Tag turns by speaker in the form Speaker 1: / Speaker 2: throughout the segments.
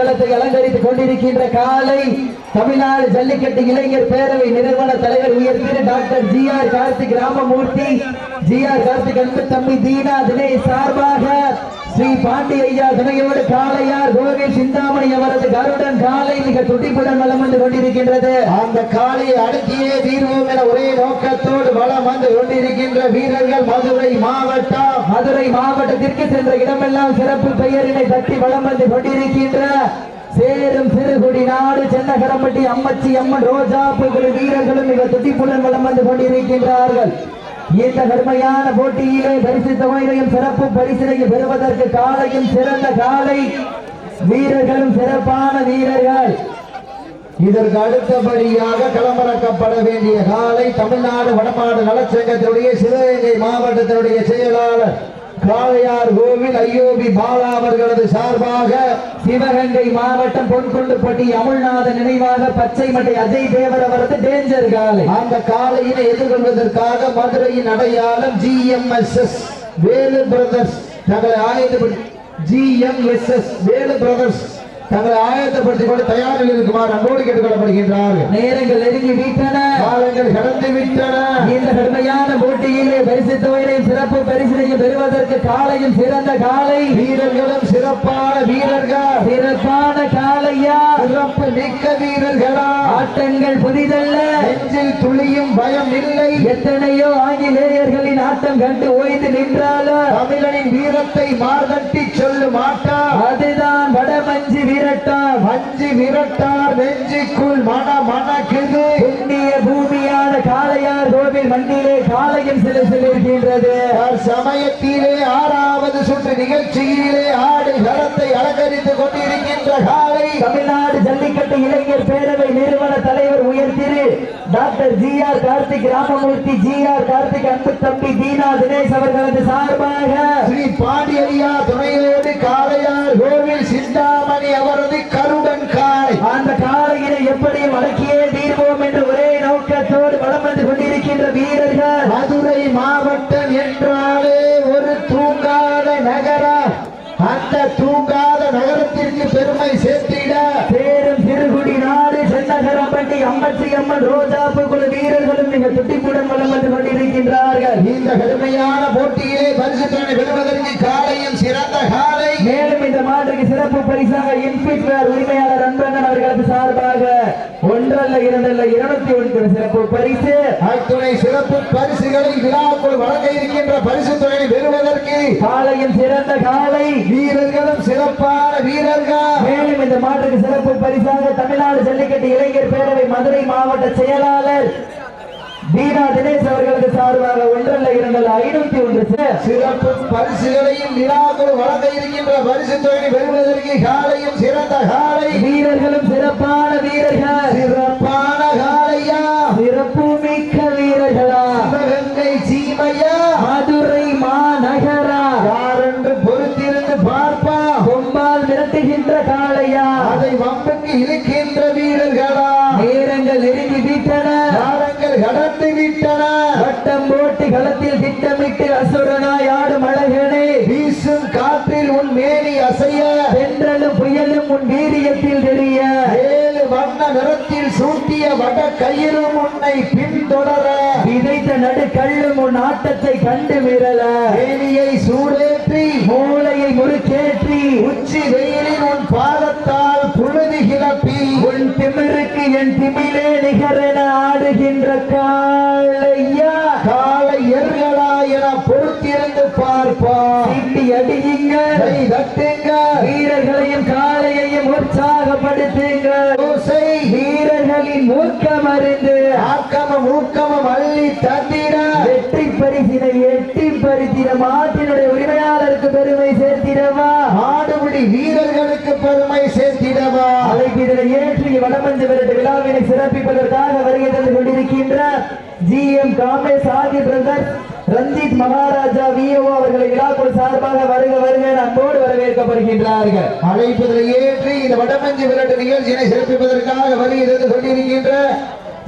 Speaker 1: களத்தை அலங்கரித்துக் கொண்டிருக்கின்ற காலை தமிழ்நாடு ஜல்லிக்கட்டு இளைஞர் பேரவை நிறுவன தலைவர் உயர் doctor G R Karthik Ramamoorthy G R Karthik அன்பு தம்பி தீனா தினேஷ் சார்பாக ஸ்ரீ பாண்டி ஐயா துணையோடு காளையார் கோவில் சிந்தாமணி அவரது கருடன் காலை மிக துடிப்புடன் வலம் வந்து கொண்டிருக்கின்றது.
Speaker 2: அந்த காளியை அடக்கியே தீர்வோம் என ஒரே நோக்கத்தோடு வளம் வந்து கொண்டிருக்கின்ற வீரர்கள் மதுரை மாவட்டம்.
Speaker 1: மதுரை மாவட்டத்திற்கு சென்ற இடமெல்லாம் சிறப்பு பெயரினை தட்டி வலம் வந்து கொண்டிருக்கின்ற சேரும் சிறுகுடி நாடு சென்னகரம்பட்டி அம்மச்சி அம்மன் ரோஜா வீரர்களும் மிக துடிப்புடன் வலம் வந்து கொண்டிருக்கின்றார்கள். இந்த கடுமையான போட்டியிலே பரிசு தொகையிலையும் சிறப்பு பரிசினையும் பெறுவதற்கு காலையும் சிறந்த காலை. வீரர்களும் சிறப்பான வீரர்கள்.
Speaker 2: இதற்கு அடுத்தபடியாக களமிறக்கப்பட வேண்டிய காலை தமிழ்நாடு வடமாடு நலச்சங்கத்தினுடைய சிவகங்கை மாவட்டத்தினுடைய செயலாளர் காளையார் கோவில் ஐயோபி பாலா அவர்களது சார்பாக
Speaker 1: சிவகங்கை மாவட்டம் பொன்கொண்டுப்பட்டி அமுல்நாத நினைவாக பச்சை மட்டை அஜய் தேவர் அவரது டேஞ்சர் காலை.
Speaker 2: அந்த காலையினை எதிர்கொள்வதற்காக மதுரையின் அடையாளம் ஜிஎம்எஸ்எஸ் வேலு பிரதர்ஸ் தங்களை ஆயுதப்படி ஜிஎம்எஸ்எஸ் வேலு பிரதர்ஸ் தங்களை ஆயத்தப்படுத்திக் கொண்டு தயாரில் இருக்குமாறு அன்போடு கேட்டுக்கொள்ளப்படுகின்றார்கள்
Speaker 1: நேரங்கள் நெருங்கி விட்டன.
Speaker 2: காலங்கள் கடந்து விட்டன.
Speaker 1: இந்த கடுமையான போட்டியிலே பரிசு தொகையிலையும் சிறப்பு பரிசினையும் பெறுவதற்கு காலையும் சிறந்த காலை.
Speaker 2: வீரர்களும் சிறப்பான வீரர்கள்.
Speaker 1: சிறப்பான காலையா?
Speaker 2: சிறப்பு மிக்க வீரர்களா?
Speaker 1: ஆட்டங்கள் புதிதல்ல.
Speaker 2: நெஞ்சில் துளியும் பயம் இல்லை.
Speaker 1: எத்தனையோ ஆங்கிலேயர்களின் ஆட்டம் கண்டு ஓய்ந்து நின்றாலும்
Speaker 2: தமிழனின் வீரத்தை மார்தட்டி சொல்லும் ஆட்டா
Speaker 1: அதுதான் வடமஞ்சி விரட்டம்
Speaker 2: அஞ்சு விரட்டார் நெஞ்சுக்குள் மன மணக்குது
Speaker 1: புண்ணிய பூமியான காளையார் கோவில் மண்ணிலே காளையும் சில இருக்கின்றது.
Speaker 2: சமயத்திலே ஆறாவது சுற்று நிகழ்ச்சியிலே ஆடு களத்தை அலங்கரித்துக் கொண்டிருக்கின்ற காலை
Speaker 1: தமிழ்நாடு ஜல்லிக்கட்டு இளைஞர் பேரவை நிறுவன தலைவர் உயர் திரு doctor G R Karthik Ramamoorthy G R Karthik அன்பு தம்பி தீனா தினேஷ் அவர்களது சார்பாக
Speaker 2: ஸ்ரீ பாண்டியரியா துணையோடு கோவில் சிந்தாமணி அவரது கருடன் காளை.
Speaker 1: அந்த காளையினை எப்படியும் அடக்கியே தீர்வோம் என்று ஒரே நோக்கத்தோடு வலம் வந்து கொண்டிருக்கின்ற வீரர்கள்.
Speaker 2: மதுரை மாவட்டம் என்றாலே ஒரு தூங்காத நகரம் அந்த தூங்காத நகரத்திற்கு பெருமை சேர்த்திட.
Speaker 1: சேரும் சிறுகுடி நாடு சென்னகரம்பட்டி அம்மச்சி அம்மன் ரோஜாப்பு குழு வீரர்களும் மிக துட்டிப்புடன் வலம் வந்து கொண்டிருக்கின்றார்கள்.
Speaker 2: இந்த கடுமையான போட்டியிலே பரிசுத்தனை பெறுவதற்கு காலையும் சிறந்த காலை
Speaker 1: மேலும் இந்த மாட்டுக்கு சிறப்பு பரிசாக இன்பிட் வேர் உரிமையாளர் அன்பண்ணன் அவர்களுக்கு சார்பாக இரண்டல்ல இருநூத்தி சிறப்பு பரிசு.
Speaker 2: அத்துணை சிறப்பு பரிசுகளை விழாக்குள் வழங்க இருக்கின்ற பரிசு தொகையை பெறுவதற்கு
Speaker 1: காலையும் சிறந்த காலை.
Speaker 2: வீரர்களும் சிறப்பான வீரர்கள்.
Speaker 1: மேலும் இந்த மாட்டுக்கு சிறப்பு பரிசாக தமிழ்நாடு ஜல்லிக்கட்டு இளைஞர் பேரவை மதுரை மாவட்ட செயலாளர் தீனா தினேஷ் அவர்களுக்கு சார்பாக ஒன்றல்ல இரண்டல்ல ஐநூத்தி ஒன்று
Speaker 2: சிறப்பு. பரிசுகளையும் விழாக்குள் வழங்க இருக்கின்ற பரிசு தொகையை பெறுவதற்கு காலையும் சிறந்த காலை.
Speaker 1: வீரர்களும் சிறப்பான வீரர்கள். வட்டம் போட்டு களத்தில் திட்டமிட்டு அசுரனாய் ஆடும் அழகனே.
Speaker 2: வீசும் காற்றில் உன் மேனி அசைய.
Speaker 1: தென்றலும் புயலும் உன் வீரியத்தில் தெரிய.
Speaker 2: ஏழு வண்ண நிறத்தில் சூட்டிய வட கயிறும் உன்னை பின்தொடர.
Speaker 1: விதைத்த நடு கள்ளும் உன் ஆட்டத்தை கண்டு மிரள.
Speaker 2: மேனியை சூடேற்றி
Speaker 1: மூளையை முறுக்கேற்றி
Speaker 2: உச்சி வெயிலின் உன் பாதத்தால்
Speaker 1: திமிருக்கு என் திமிலே நிகரென ஆடுகின்ற காளையா?
Speaker 2: காலை எர்களா என பொறுத்திருந்து பார்ப்பா.
Speaker 1: சீட்டி அடியுங்க.
Speaker 2: தட்டுங்க.
Speaker 1: வீரர்களையும் காளையையும் உற்சாகப்படுத்துங்க. வீரர்களின் மூக்கம் அறிந்து
Speaker 2: ஆக்கமும் ஊக்கமும் அள்ளி தந்திட.
Speaker 1: வெற்றி பரிசினை எட்டி பரிசின மாட்டினுடைய உரிமையாளருக்கு பெருமை சேர்த்திடவா?
Speaker 2: ஆடுபிடி வீரர்களுக்கு பெருமை சேர்த்திடவா?
Speaker 1: அழைப்பு இதனை ஏற்றி வடமஞ்சு விரட்டு விழாவினை சிறப்பிப்பதற்காக வருகை தந்து கொண்டிருக்கின்ற G M Kamesh Adhi brother Ranjith Maharaja VO அவர்களை விழாக்குள் சார்பாக வருக வருக அன்போடு வரவேற்கப்படுகின்றார்கள்.
Speaker 2: அழைப்பதில் ஏற்றி இந்த வடமஞ்சு விரட்டு நிகழ்ச்சியினை சிறப்பிப்பதற்காக வருகை தந்து கொண்டிருக்கின்ற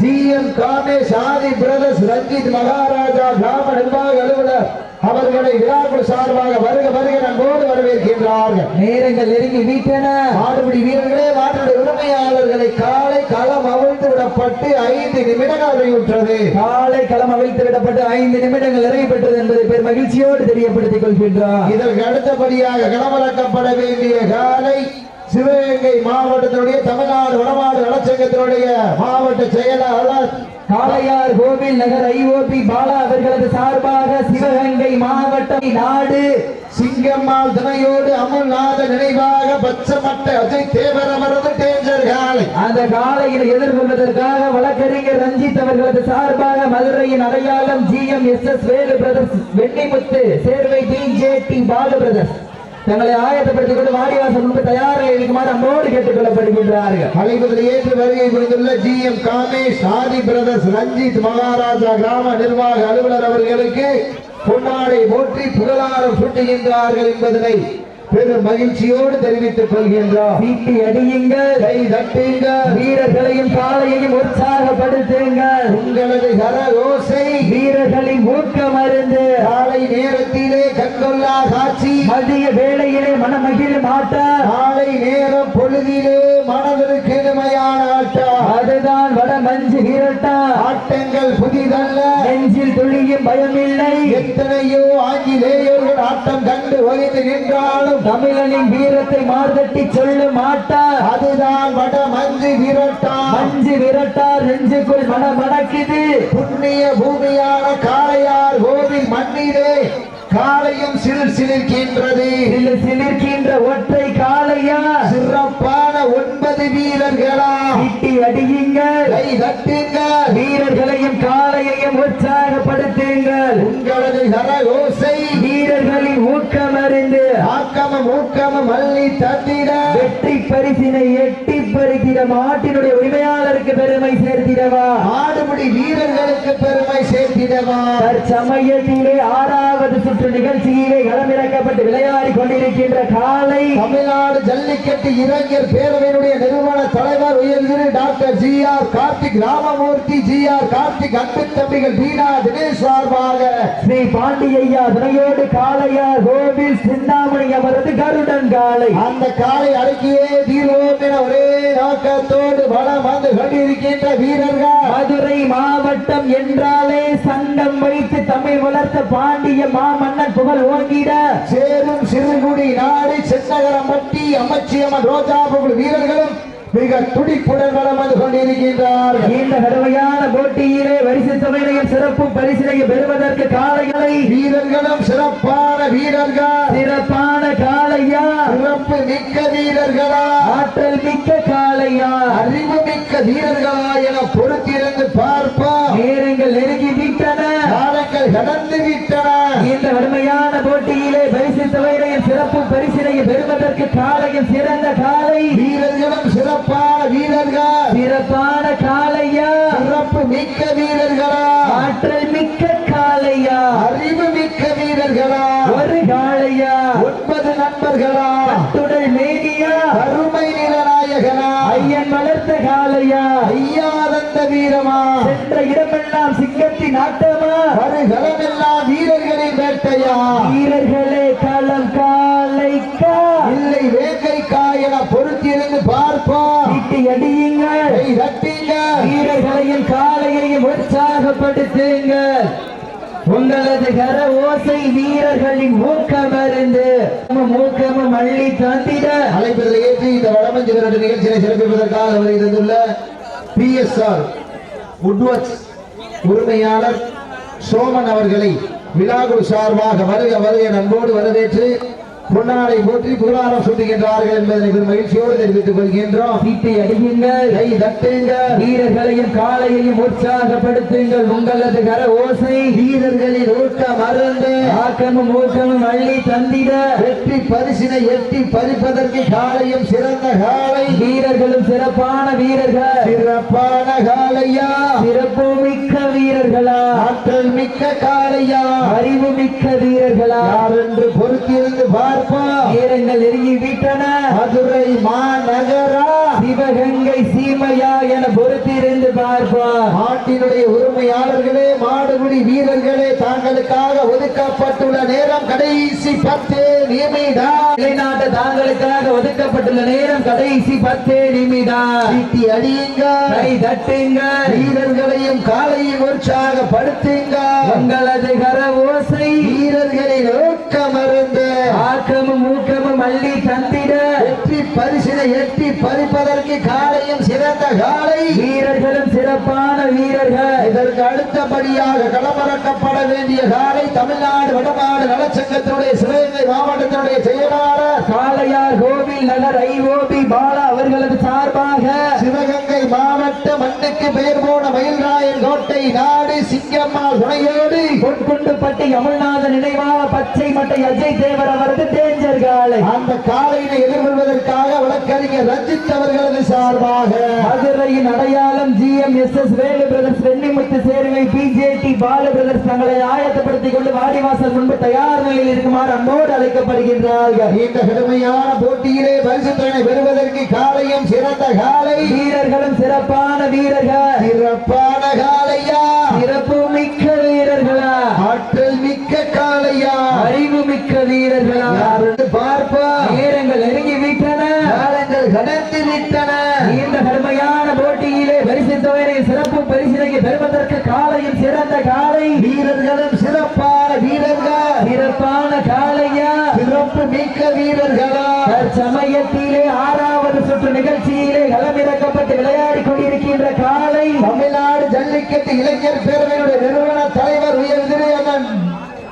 Speaker 2: G M Kamesh Aadhi brothers Ranjith Maharaja கிராம நிர்வாக அலுவலர் அவர்களை விழாக்குள் சார்பாக வருக வருக வரவேற்கின்றார்கள்.
Speaker 1: நேரங்கள் நெருங்கி வீட்டன.
Speaker 2: மாடுபிடி வீரர்களே மாட்டுடைய உரிமையாளர்களை காலை களம் அவிழ்த்து விடப்பட்டு ஐந்து நிமிடங்கள் நிறைவுற்றது
Speaker 1: காலை களம் அவிழ்த்து விடப்பட்டு ஐந்து நிமிடங்கள் நிறைவு பெற்றது என்பதை பேர் மகிழ்ச்சியோடு தெரியப்படுத்திக் கொள்கின்றார்.
Speaker 2: இதற்கு அடுத்தபடியாக களமிறக்கப்பட வேண்டிய காலை சிவகங்கை மாவட்டத்தினுடைய தமிழ்நாடு வடமாடு நலச்சங்கத்தினுடைய மாவட்ட செயலாளர்
Speaker 1: காளையார் கோவில் நகர் ஐஓபி பாலா அவர்களது சார்பாக சிவகங்கை மாவட்டம் நாடு
Speaker 2: சிங்கம்மாள் துணையோடு அமல்நாத நினைவாக பச்சமட்ட அஜய் தேவர் அவரது டேஞ்சர் காலை
Speaker 1: அந்த காலையில் எதிர்கொள்வதற்காக வழக்கறிஞர் ரஞ்சித் அவர்களது சார்பாக மதுரையின் அடையாளம் G M S S Velu brothers Vennimuthu Servai D J D Balu brothers. தங்களை ஆயத்தப்படுத்திக் கொண்டு வாடிவாசல் முன்பு தயாராக இருக்குமாறு அம்மோடு கேட்டுக் கொள்ளப்படுகின்றார்கள்
Speaker 2: அழைப்பதில் ஏற்று வருகை புரிந்துள்ள G M Kamesh Aadhi brothers Ranjith Maharaja கிராம நிர்வாக அலுவலர் அவர்களுக்கு பொன்னாடை போற்றி புகழாரம் சுட்டுகின்றார்கள் என்பதனை பெரும் மகிழ்ச்சியோடு தெரிவித்துக் கொள்கின்றோம்.
Speaker 1: சீட்டி அடியுங்கள்.
Speaker 2: கை தட்டுங்கள்.
Speaker 1: வீரர்களையும் காளையையும் உற்சாகப்படுத்துங்கள்.
Speaker 2: உங்களது கரகோசை
Speaker 1: வீரர்களின் ஊக்கம் அருந்து.
Speaker 2: காலை நேரத்திலே கண்கொள்ளா காட்சி.
Speaker 1: மதிய வேளையிலே மனமகிழும் ஆட்டம்
Speaker 2: காலை நேரம் பொழுதிலே ஆட்டங்கள் புதிதல்ல.
Speaker 1: நெஞ்சில் துளியும் பயமில்லை.
Speaker 2: எத்தனையோ ஆங்கிலேயர்கள் ஆட்டம் கண்டு ஒழித்து நின்றாலும்
Speaker 1: தமிழனின் வீரத்தை மார்தட்டி சொல்லும் ஆட்டம்
Speaker 2: அதுதான் வட மஞ்சு விரட்டாம்
Speaker 1: மஞ்சு விரட்டார் நெஞ்சுக்குள் மன மணக்குது
Speaker 2: புண்ணிய பூமியான காளையார் கோவில் மண்ணிலே காளையும் சிறு சிலிர்க்கின்றது.
Speaker 1: சிலு சிலிர்க்கின்ற ஒற்றை காளையா?
Speaker 2: சிறப்பான ஒன்பது வீரர்களா?
Speaker 1: சீட்டி அடியுங்கள்.
Speaker 2: கை தட்டுங்கள்.
Speaker 1: வீரர்களையும் காளையையும் உற்சாகப்படுத்துங்கள்.
Speaker 2: உங்களது கரகோசை.
Speaker 1: வீரர்களின் ஊக்கம் அறிந்து.
Speaker 2: ஆக்கமம் ஊக்கமம் அள்ளி தந்திட
Speaker 1: வெற்றி பரிசினை எட்டி பறித்திட மாட்டினுடைய உரிமையாளருக்கு பெருமை சேர்த்திடவா?
Speaker 2: ஆடுபடி வீரர்களுக்கு பெருமை
Speaker 1: தற்சமயத்திலே ஆறாவது சுற்று நிகழ்ச்சியிலே களமிறக்கப்பட்டு விளையாடி கொண்டிருக்கின்ற காலை
Speaker 2: தமிழ்நாடு ஜல்லிக்கட்டு இளைஞர் பேரவையினுடைய நிறுவன தலைவர் உயர்திரு doctor G R Karthik Ramamoorthy G R Karthik அன்பு தம்பிகள் பீனா தினேஷ் சார்பாக.
Speaker 1: ஸ்ரீ பாண்டியையா துணையோடு காளையா கோவில் சிந்தாமணி அவரது கருடன் காலை
Speaker 2: அந்த காலை அடக்கியே தீர்வோம் என ஒரே நோக்கத்தோடு வளம் வந்து கொண்டிருக்கின்ற வீரர்கள்.
Speaker 1: மதுரை மாவட்டம் என்றாலே சங்கம் வைத்து தமிழ் வளர்த்த பாண்டிய மாமன்னன் புகழ் ஓங்கிட.
Speaker 2: சேரும் சிறுகுடி நாடு சென்னகரம்பட்டி அமைச்சியம்மன் ரோஜா புகழ் வீரர்களும் மிக துடிப்புடன் வளம் வந்து கொண்டிருக்கின்றார்கள்
Speaker 1: இந்த கடுமையான போட்டியிலே வரிசை தொகையிலையும் சிறப்பு பரிசினையும் பெறுவதற்கு காளைகளை
Speaker 2: வீரர்களும் சிறப்பான வீரர்கள்.
Speaker 1: சிறப்பான காளையா.
Speaker 2: சிறப்பு மிக்க வீரர்களா.
Speaker 1: ஆற்றல் மிக்க காளையா.
Speaker 2: அறிவு மிக்க வீரர்களா என பொறுத்திருந்து பார்ப்போம்.
Speaker 1: நேரங்கள்
Speaker 2: கடந்து விட்டன
Speaker 1: இந்த கடுமையான போட்டியிலே பரிசு தொகையிலையும் சிறப்பு பரிசினையும் பெறுவதற்கு காளையும் சிறந்த காளை
Speaker 2: வீரர்களும் சிறப்பான வீரர்கள்.
Speaker 1: சிறப்பான காளையா
Speaker 2: சிறப்பு மிக்க வீரர்களா?
Speaker 1: ஆற்றல் மிக்க காளையா
Speaker 2: அறிவு மிக்க வீரர்களா?
Speaker 1: ஒரு காளையா
Speaker 2: ஒன்பது நண்பர்களா?
Speaker 1: துடல் மேனியா?
Speaker 2: அருமை நிலநாயகனா
Speaker 1: ஐயன் வளர்த்த காளையா
Speaker 2: ஐயாதந்த வீரமா?
Speaker 1: சென்ற இடமெல்லாம் சிங்கத்தின் ஆட்டமா?
Speaker 2: வருகளமெல்லாம் வீரர்களின் வேட்டையா?
Speaker 1: வீரர்களே களம் காளைக்கா
Speaker 2: இல்லை வேங்கை காயன பொறுத்திருந்து பார்ப்போம்.
Speaker 1: சீட்டி அடியுங்கள்.
Speaker 2: தட்டிங்க
Speaker 1: வீரர்களையும் காளையையும் உற்சாகப்படுத்துங்கள். உங்களது கர ஓசை வீரர்களின் மூக்கம் அறிந்து மூக்கமும் அள்ளி தாத்திட
Speaker 2: அழைப்பதில் ஏற்றி இந்த வடமஞ்சு விரட்டு நிகழ்ச்சியை சிறப்பிப்பதற்காக அவரை தந்துள்ள பி எஸ் ஆர் உட்வர்ட்ஸ் உரிமையாளர் சோமன் அவர்களை விழாக்குழு சார்பாக வருக வருக நண்போடு வரவேற்று பொன்னாடை போற்றி புகழாரம் சுட்டுகின்றார்கள் என்பதனை பெரும் மகிழ்ச்சியோடு தெரிவித்துக் கொள்கின்றோம்.
Speaker 1: சீட்டை அடியுங்கள்.
Speaker 2: கை தட்டுங்க
Speaker 1: வீரர்களையும் காளையையும் உற்சாகப்படுத்துங்கள். உங்களது கர ஓசை
Speaker 2: வீரர்களின் ஊக்கம் அருந்து
Speaker 1: ஆக்கமும் ஊக்கமும் அள்ளி தந்திட.
Speaker 2: வெற்றி பரிசினை எட்டி பறிப்பதற்கு காலையும் சிறந்த காலை
Speaker 1: வீரர்களும் சிறப்பான வீரர்கள்.
Speaker 2: சிறப்பான காலையா
Speaker 1: சிறப்பு மிக்க வீரர்களா.
Speaker 2: ஆற்றல் மிக்க காலையா
Speaker 1: அறிவு மிக்க வீரர்களா.
Speaker 2: யார் என்று பொறுத்திருந்து
Speaker 1: வீரங்கள் நெருங்கி விட்டன.
Speaker 2: மதுரை மாநகரா.
Speaker 1: சிவகங்கை சீமையா என பொறுத்திருந்து பார்ப்போம்
Speaker 2: நாட்டினுடைய உரிமையாளர்களே மாடுபிடி வீரர்களே தாங்களுக்காக ஒதுக்கப்பட்டுள்ள நேரம் கடைசி பத்து நிமிடம்.
Speaker 1: நிலைநாட்ட தாங்களுக்காக ஒதுக்கப்பட்டுள்ள நேரம் கடைசி பத்தே நிமிடம்.
Speaker 2: சீட்டி அடியுங்க
Speaker 1: கை தட்டுங்க
Speaker 2: வீரர்களையும் காலையும் உற்சாகப்படுத்துங்க
Speaker 1: உங்களது கர ஓசை
Speaker 2: வீரர்களின் ஊக்கம் மருந்து
Speaker 1: ஆக்கமும் ஊக்கமும் அள்ளி தந்திட.
Speaker 2: வெற்றி பரிசினை எட்டி பறிப்பதற்கு காலையும் சிறந்த காலை.
Speaker 1: வீரர்களும் சிறப்பான வீரர்கள்.
Speaker 2: இதற்கு அடுத்தபடியாக களமிறக்கப்பட வேண்டிய காலை தமிழ்நாடு வடமாடு நலச்சங்கத்தினுடைய சிவகங்கை மாவட்டத்தினுடைய செயலாளர்
Speaker 1: காளையார் கோவில் நகர் ஐஓபி பாலா அவர்களது சார்பாக
Speaker 2: சிவகங்கை மாவட்ட மண்ணுக்கு பெயர் போன மயில்ராயன் கோட்டை நாடு சிங்கம்மா துணையோடு
Speaker 1: பொன்குண்டுப்பட்டி அமல்நாத நினைவாக பச்சை மட்டை அஜய் தேவர் அவரது டேஞ்சர் காலை
Speaker 2: அந்த காலையினை எதிர்கொள்வதற்காக வழக்கறிஞர் ரஞ்சித் அவர்களது சார்பாக
Speaker 1: மதுரையின் அடையாளம் G M S S Velu brothers Vennimuthu Servai BJD Balu brothers தங்களை ஆயத்தப்படுத்திக் கொண்டு வாடிவாசல் முன்பு தயார் நிலையில் இருக்குமாறு அன்போடு அழைக்கப்படுகின்றார்கள்.
Speaker 2: இந்த கடுமையான போட்டியிலே பரிசு பெறுவதற்கு காலையும் சிறந்த காலை
Speaker 1: வீரர்களும் சிறப்பான வீரர்கள்.
Speaker 2: சிறப்பான காலையா
Speaker 1: சிறப்பு மிக்க வீரர்களா.
Speaker 2: ஆற்றல் மிக்க காலையா
Speaker 1: அறிவு மிக்க வீரர்களா.
Speaker 2: பார்ப்பா.
Speaker 1: நேரங்கள் நெருங்கி விட்டன.
Speaker 2: காலங்கள் கடந்து விட்டன.
Speaker 1: இந்த கடுமையான போட்டியிலே பரிசு தொகையை சிறப்பு பரிசினைக்கு பெறுவதற்கு காலையும் சிறந்த காலை
Speaker 2: வீரர்களும் சிறப்பான வீரர்கள்.
Speaker 1: சிறப்பான காளையா.
Speaker 2: சிறப்பு மிக்க வீரர்களா.
Speaker 1: தற்சமயத்திலே ஆறாவது சுற்று நிகழ்ச்சியிலே களமிறக்கப்பட்டு இருக்கின்ற காலை
Speaker 2: தமிழ்நாடு ஜல்லிக்கட்டு இளைஞர் பேரவையுடைய நிறுவன தலைவர் உயர் திரு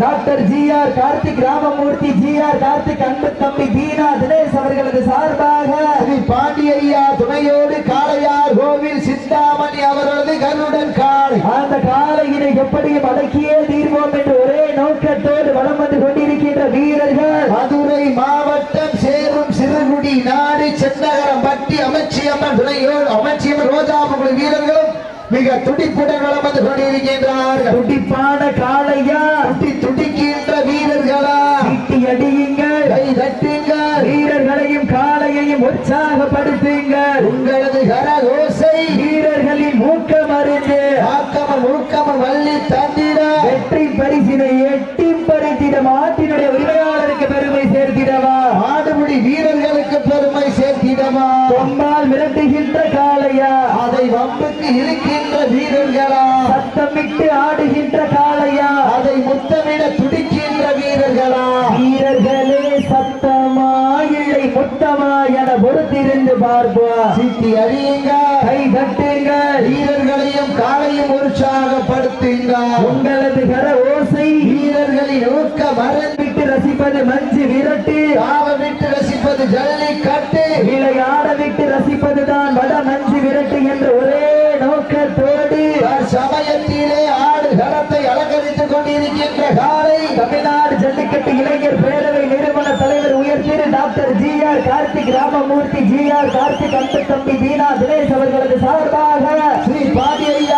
Speaker 1: doctor G R Karthik Ramamoorthy G R Karthik அன்பு தம்பி தீனா தினேஷ் அவர்களது சார்பாக
Speaker 2: ஸ்ரீ பாண்டியையா துணையோடு காளையார் கோவில் சிந்தாமணி அவர்களது கருடன் காலை
Speaker 1: அந்த காலையினை எப்படியும் அடக்கியே தீர்வோம் என்று ஒரே நோக்கத்தோடு வலம் வந்து கொண்டிருக்கின்ற வீரர்கள்.
Speaker 2: மதுரை மாவட்டம் சேரும் சிறுகுடி நாடு சென்னகரம் அமைச்சியம்மன் துணையோடு அமைச்சியம்மன் ரோஜாபுகுழு வீரர்களும் மிக துடிப்புடன் வளம் வந்து கொண்டிருக்கின்றார்கள்.
Speaker 1: துடிப்பான காளையா?
Speaker 2: துடி துடிக்கின்ற வீரர்களா?
Speaker 1: சீட்டி அடியுங்கள்.
Speaker 2: கை தட்டுங்கள்.
Speaker 1: வீரர்களையும் காளையையும் உற்சாகப்படுத்துங்கள்.
Speaker 2: உங்களது கரகோசை.
Speaker 1: வீரர்களின் ஊக்கம் அறிந்து.
Speaker 2: ஆக்கம முழுக்கம வள்ளி தந்திட.
Speaker 1: வெற்றி பரிசினை எட்டி பறித்திட மாட்டினுடைய உரிமையாளருக்கு பெருமை சேர்த்திடவா
Speaker 2: ஆடுபடி வீரர்களுக்கு பெருமை சேர்த்திடமா
Speaker 1: கொம்பால் விரட்டுகின்ற காளையா
Speaker 2: அதை வம்புக்கு இருக்கின்ற வீரர்களா
Speaker 1: சத்தமிட்டு ஆடுகின்ற காளையா?
Speaker 2: அதை முத்தமிட துடிக்கின்ற வீரர்களா?
Speaker 1: வீரர்களே சத்தமா இல்லை முத்தமா என பொறுத்திருந்து பார்ப்பா
Speaker 2: சீட்டி அறியுங்க.
Speaker 1: கை தட்டுங்கள்
Speaker 2: வீரர்களையும் காலையும் உற்சாகப்படுத்துங்க
Speaker 1: உங்களது கர ஓசை
Speaker 2: வீரர்களின் ஊக்க மறந்து
Speaker 1: விட்டு ரசிப்பது மஞ்சு விரட்டு.
Speaker 2: காவ விட்டு ரசிப்பது ஜல்லிக்கட்டு
Speaker 1: விளையாட தமிழ்நாடு இளைஞர் பேரவை நிறுவன தலைவர் உயர் doctor G R Karthik Ramamoorthy G R Karthik அன்பு தம்பி தீனா தினேஷ் அவர்களது சார்பாக
Speaker 2: ஸ்ரீ
Speaker 1: பாதி ஐயா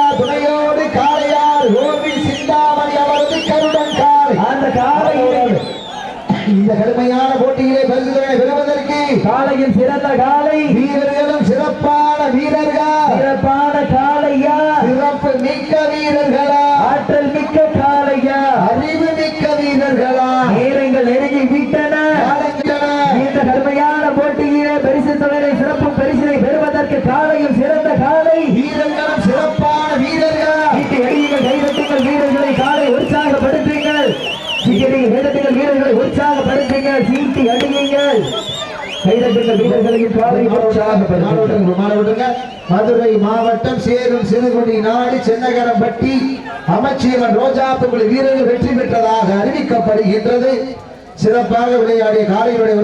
Speaker 1: கைதட்டுங்கள் வீரர்களையும்
Speaker 2: மாணவர்கள், மாணவர்கள், மதுரை மாவட்டம் சேரும் சிறுகுடி நாடு சென்னகரம்பட்டி அமைச்சியவன் ரோஜாப்புக்குழு வீரர்கள் வெற்றி பெற்றதாக அறிவிக்கப்படுகின்றது. சிறப்பாக விளையாடிய காலையுடைய